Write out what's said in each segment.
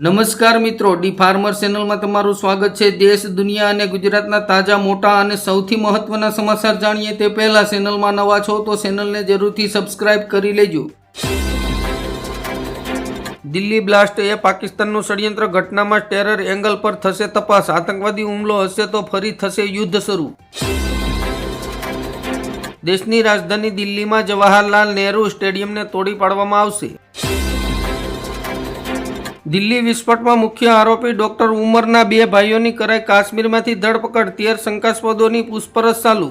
નમસ્કાર મિત્રો, D farmer ચેનલમાં તમારું સ્વાગત છે. દેશ, દુનિયા અને ગુજરાતના તાજા, મોટા અને સૌથી મહત્વના સમાચાર જાણીએ તે પહેલા ચેનલમાં નવા છો તો ચેનલને જરૂરથી સબસ્ક્રાઇબ કરી લેજો. દિલ્હી બ્લાસ્ટ એ પાકિસ્તાનનું ષડયંત્ર ઘટનામાં ટેરર એંગલ પર થશે તપાસ. આતંકવાદી હુમલો હશે તો ફરી થશે યુદ્ધ શરૂ. દેશની રાજધાની દિલ્હીમાં જવાહરલાલ નહેરુ સ્ટેડિયમને તોડી પાડવામાં આવશે. દિલ્હી વિસ્ફોટમાં મુખ્ય આરોપી ડોક્ટર ઉમરના બે ભાઈઓની કરાઈ કાશ્મીરમાંથી ધરપકડ, તેર શંકાસ્પદોની પૂછપરછ ચાલુ.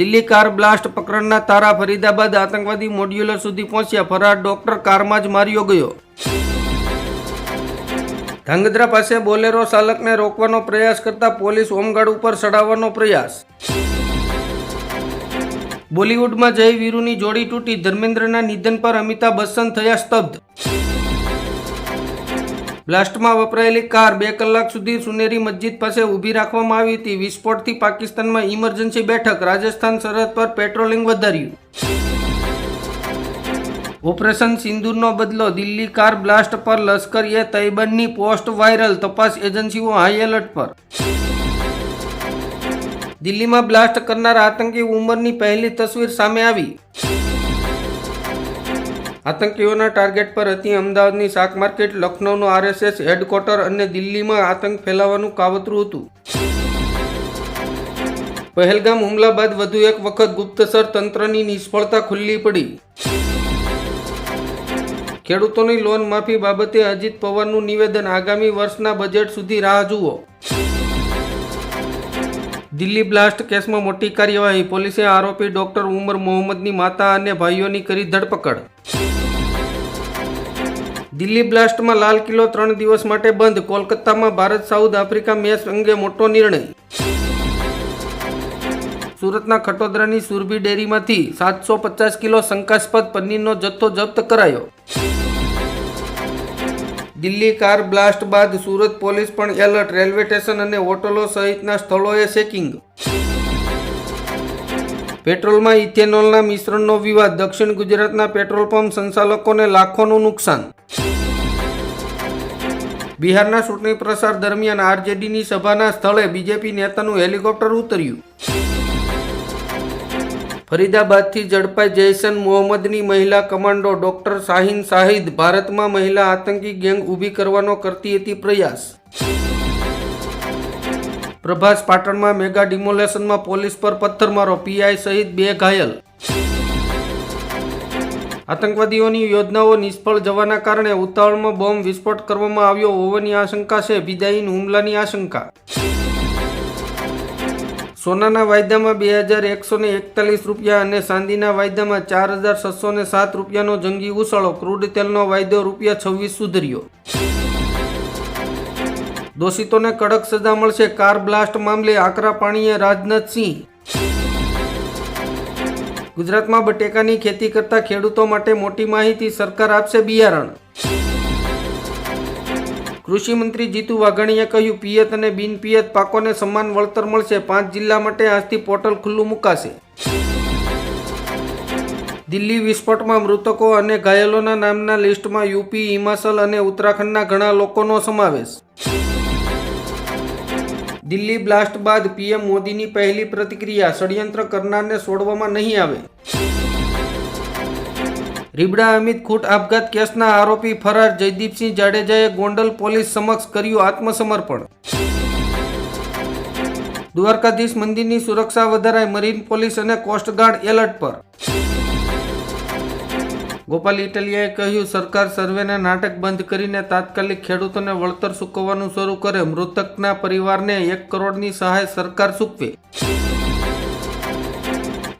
દિલ્હી કાર બ્લાસ્ટ પ્રકરણના તારા ફરીદાબાદ આતંકવાદી મોડ્યુલર સુધી પહોંચ્યા. ફરાર ડોક્ટર કારમાં જ માર્યો ગયો. ધાંગધ્રા પાસે બોલેરો ચાલકને રોકવાનો પ્રયાસ કરતા પોલીસ હોમગાર્ડ ઉપર ચડાવવાનો પ્રયાસ. બોલિવૂડમાં જય વીરુની જોડી તૂટી, ધર્મેન્દ્રના નિધન પર અમિતાભ બચ્ચન થયા સ્તબ્ધ. બ્લાસ્ટમાં વપરાયેલી કાર બે કલાક સુધી સુનેરી મસ્જિદ પાસે ઊભી રાખવામાં આવી હતી. વિસ્ફોટથી પાકિસ્તાનમાં ઇમરજન્સી બેઠક, રાજસ્થાન સરહદ પર પેટ્રોલિંગ વધાર્યું. ઓપરેશન સિંદૂરનો બદલો, દિલ્હી કાર બ્લાસ્ટ પર લશ્કર એ તૈબનની પોસ્ટ વાયરલ, તપાસ એજન્સીઓ હાઈ એલર્ટ પર. દિલ્હીમાં બ્લાસ્ટ કરનાર આતંકી ઉમરની પહેલી તસવીર સામે આવી. આતંકીઓના ટાર્ગેટ પર હતી અમદાવાદની શાક માર્કેટ લખનૌનો આરએસએસ હેડક્વાર્ટર અને દિલ્હીમાં આતંક ફેલાવાનું કાવતરું હતું. પહેલગામ હુમલા બાદ વધુ એક વખત ગુપ્તસર તંત્રની નિષ્ફળતા ખુલ્લી પડી. ખેડૂતોની લોન માફી બાબતે અજીત પવારનું નિવેદન આગામી વર્ષના બજેટ સુધી રાહ જુઓ. દિલ્હી બ્લાસ્ટ કેસમાં મોટી કાર્યવાહી, પોલીસે આરોપી ડોક્ટર ઉમર મોહમ્મદની માતા અને ભાઈઓની કરી ધરપકડ. દિલ્હી બ્લાસ્ટમાં લાલ કિલ્લો ત્રણ દિવસ માટે બંધ, કોલકાતામાં ભારત સાઉથ આફ્રિકા મેચ અંગે મોટો નિર્ણય. સુરતના ખટોદરાની સુરભી ડેરીમાંથી સાતસો પચાસ કિલો શંકાસ્પદ પનીરનો જથ્થો જપ્ત કરાયો. દિલ્હી કાર બ્લાસ્ટ બાદ સુરત પોલીસ પણ એલર્ટ. રેલવે સ્ટેશન અને હોટલો સહિતના સ્થળોએ ચેકિંગ. પેટ્રોલમાં ઇથેનોલના મિશ્રણનો વિવાદ. દક્ષિણ ગુજરાતના પેટ્રોલ પંપ સંચાલકોને લાખોનું નુકસાન. બિહારના ચૂંટણી પ્રચાર દરમિયાન આરજેડીની સભાના સ્થળે બીજેપી નેતાનું હેલિકોપ્ટર ઉતર્યું. ફરીદાબાદથી ઝડપાઈ જૈશન મોહમ્મદની મહિલા કમાન્ડો ડોક્ટર શાહીન શાહિદ ભારતમાં મહિલા આતંકી ગેંગ ઊભી કરવાનો કરતી હતી પ્રયાસ. પ્રભાસ પાટણમાં મેગા ડિમોલેશનમાં પોલીસ પર પથ્થરમારો, પીઆઈ સહિત બે ઘાયલ. આતંકવાદીઓની યોજનાઓ નિષ્ફળ જવાના કારણે ઉતાવળમાં બોમ્બ વિસ્ફોટ કરવામાં આવ્યો હોવાની આશંકા છે. વિદાયીન હુમલાની આશંકા. સોનાના વાયદામાં બે હજાર એકસો ને એકતાલીસ રૂપિયા અને ચાંદીના વાયદામાં ચાર હજાર છસો ને સાત રૂપિયાનો જંગી ઉછાળો. ક્રૂડ તેલનો વાયદો રૂપિયા છવ્વીસ સુધર્યો. દોષિતોને કડક સજા મળશે. કાર બ્લાસ્ટ મામલે આકરા પાણીએ રાજનાથસિંહ ગુજરાતમાં બટેકાની ખેતી કરતા ખેડૂતો માટે મોટી માહિતી સરકાર આપશે બિયારણ. કૃષિ મંત્રી જીતુ વાઘાણીએ કહ્યું, પિયત અને બિનપિયત પાકોને સમાન વળતર મળશે. પાંચ જિલ્લા માટે આજથી પોર્ટલ ખુલ્લું મુકાશે. દિલ્હી વિસ્ફોટમાં મૃતકો અને ઘાયલોના નામના લિસ્ટમાં યુપી, હિમાચલ અને ઉત્તરાખંડના ઘણા લોકોનો સમાવેશ. દિલ્હી બ્લાસ્ટ બાદ પીએમ મોદીની પહેલી પ્રતિક્રિયા. ષડયંત્ર કરનારને છોડવામાં નહીં આવે. રીબડા અમિત ખૂટ આપઘાત કેસના આરોપી ફરાર જયદીપસિંહ જાડેજાએ ગોંડલ પોલીસ સમક્ષ કર્યું આત્મસમર્પણ. દ્વારકાધીશ મંદિરની સુરક્ષા વધારાય મરીન પોલીસ અને કોસ્ટગાર્ડ એલર્ટ પર. ગોપાલ ઇટલિયાએ કહ્યું, સરકાર સર્વેના નાટક બંધ કરીને તાત્કાલિક ખેડૂતોને વળતર ચૂકવવાનું શરૂ કરે. મૃતકના પરિવારને એક કરોડની સહાય સરકાર ચૂકવે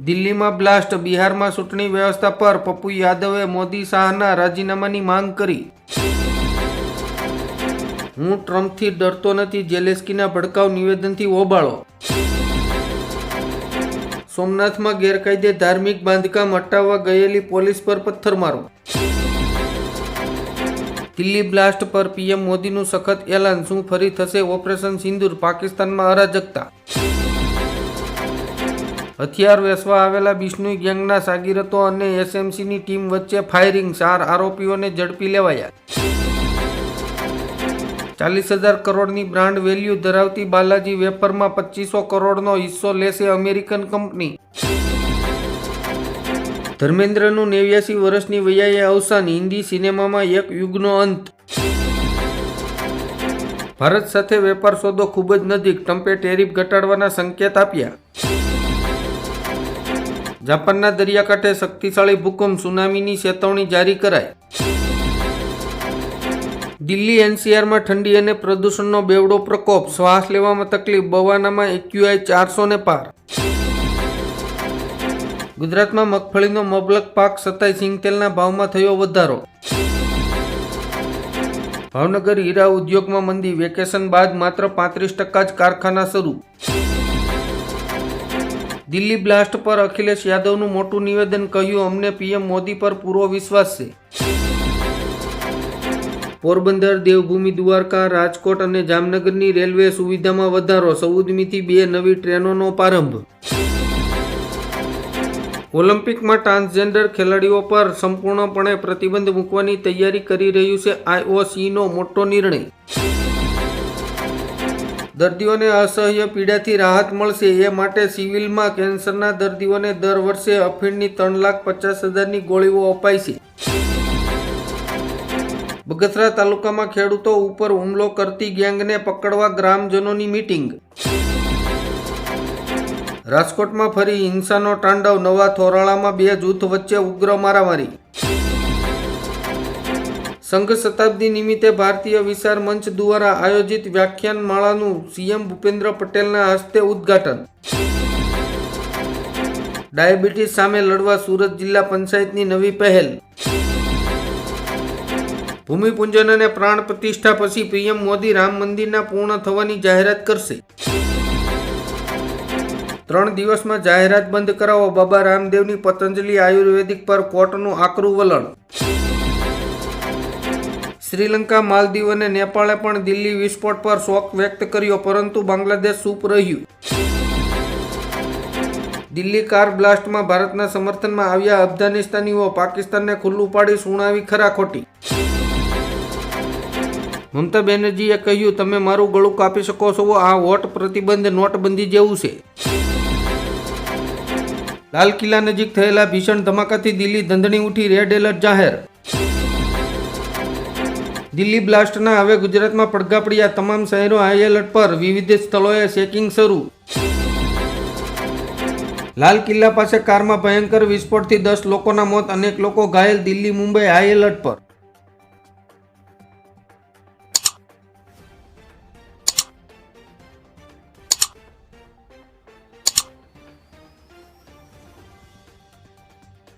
દિલ્હીમાં બ્લાસ્ટ, બિહારમાં ચૂંટણી વ્યવસ્થા પર પપ્પુ યાદવે મોદી શાહના રાજીનામાની માંગ કરી. હું ટ્રમ્પથી ડરતો નથી જેલેસ્કીના ભડકાઉ નિવેદનથી ઓબાળો સોમનાથમાં ગેરકાયદે ધાર્મિક બાંધકામ હટાવવા ગયેલી પોલીસ પર પથ્થરમારો. દિલ્હી બ્લાસ્ટ પર પીએમ મોદીનું સખત એલાન, શું ફરી થશે ઓપરેશન સિંદૂર, પાકિસ્તાનમાં અરાજકતા? હથિયાર વેસવા આવેલા બિશ્નોઈ ગેંગના સાગીરતો અને એસએમસીની ટીમ વચ્ચે ફાયરિંગ, ચાર આરોપીઓને ઝડપી લેવાયા. ચાલીસ હજાર કરોડની બ્રાન્ડ વેલ્યુ ધરાવતી બાલાજી વેપરમાં પચીસો કરોડનો હિસ્સો લેશે અમેરિકન કંપની. ધર્મેન્દ્રનું નેવ્યાસી વર્ષની વયાએ અવસાન, હિન્દી સિનેમામાં એક યુગનો અંત. ભારત સાથે વેપાર સોદો ખૂબ જ નજીક, ટ્રમ્પે ટેરિફ ઘટાડવાના સંકેત આપ્યા. જાપાનના દરિયાકાંઠે શક્તિશાળી ભૂકંપ સુનામીની ચેતવણી જારી કરાઈ. દિલ્હી એનસીઆરમાં ઠંડી અને પ્રદૂષણનો બેવડો પ્રકોપ, શ્વાસ લેવામાં તકલીફ, બવાનામાં એક્યુઆઈ ચારસો ને પાર. ગુજરાતમાં મગફળીનો મબલક પાક સતાય સિંગતેલના ભાવમાં થયો વધારો. ભાવનગર હીરા ઉદ્યોગમાં મંદી વેકેશન બાદ માત્ર પાંત્રીસ ટકા જ કારખાના શરૂ. દિલ્હી બ્લાસ્ટ પર અખિલેશ યાદવનું મોટું નિવેદન કહ્યું, અમને પીએમ મોદી પર પૂરો વિશ્વાસ છે. પોરબંદર, દેવભૂમિ, દ્વારકા, રાજકોટ અને જામનગરની રેલવે સુવિધામાં વધારો, સૌદમીથી બે નવી ટ્રેનોનો પ્રારંભ. ઓલિમ્પિકમાં ટ્રાન્સજેન્ડર ખેલાડીઓ પર સંપૂર્ણપણે પ્રતિબંધ મૂકવાની તૈયારી કરી રહ્યું છે આઈઓસીનો મોટો નિર્ણય. દર્દીઓને અસહ્ય પીડાથી રાહત મળશે. એ માટે સિવિલમાં કેન્સરના દર્દીઓને દર વર્ષે અફીણની ત્રણ લાખ પચાસ હજારની ગોળીઓ અપાય છે. બગસરા તાલુકામાં ખેડૂતો ઉપર હુમલો કરતી ગેંગને પકડવા ગ્રામજનોની મીટિંગ. રાજકોટમાં ફરી હિંસાનો તાંડવ, નવા થોરાળામાં બે જૂથ વચ્ચે ઉગ્ર મારામારી. સંઘ શતાબ્દી નિમિત્તે ભારતીય વિચાર મંચ દ્વારા આયોજિત વ્યાખ્યાન માળાનું સીએમ ભૂપેન્દ્ર પટેલના હસ્તે ઉદ્ઘાટન. ડાયાબિટીસ સામે લડવા સુરત જિલ્લા પંચાયતની નવી પહેલ. ભૂમિપૂજન અને પ્રાણ પ્રતિષ્ઠા પછી પીએમ મોદી રામ મંદિરના પૂર્ણ થવાની જાહેરાત કરશે. ત્રણ દિવસમાં જાહેરાત બંધ કરાવો બાબા રામદેવની પતંજલિ આયુર્વેદિક પર કોર્ટનું આકરું વલણ. શ્રીલંકા, માલદીવ અને નેપાળે પણ દિલ્હી વિસ્ફોટ પર શોક વ્યક્ત કર્યો, પરંતુ બાંગ્લાદેશ ચૂપ રહ્યું. દિલ્હી કાર બ્લાસ્ટમાં ભારતના સમર્થનમાં આવ્યા અફઘાનિસ્તાનીઓ. પાકિસ્તાનને ખુલ્લું પાડી સુણાવી ખરા ખોટી. મમતા બેનર્જીએ કહ્યું, તમે મારું ગળું કાપી શકો છો. આ વોટ પ્રતિબંધ નોટબંધી જેવું છે. લાલ કિલ્લા નજીક થયેલા ભીષણ ધમાકાથી દિલ્હી ધંધણી ઉઠી રેડ એલર્ટ જાહેર દિલ્હી બ્લાસ્ટના હવે ગુજરાતમાં પડઘા પડ્યા તમામ શહેરો હાઈ એલર્ટ પર વિવિધ સ્થળોએ ચેકિંગ શરૂ. લાલ કિલ્લા પાસે કારમાં ભયંકર વિસ્ફોટથી દસ લોકોના મોત, અનેક લોકો ઘાયલ, દિલ્હી, મુંબઈ હાઈ એલર્ટ પર.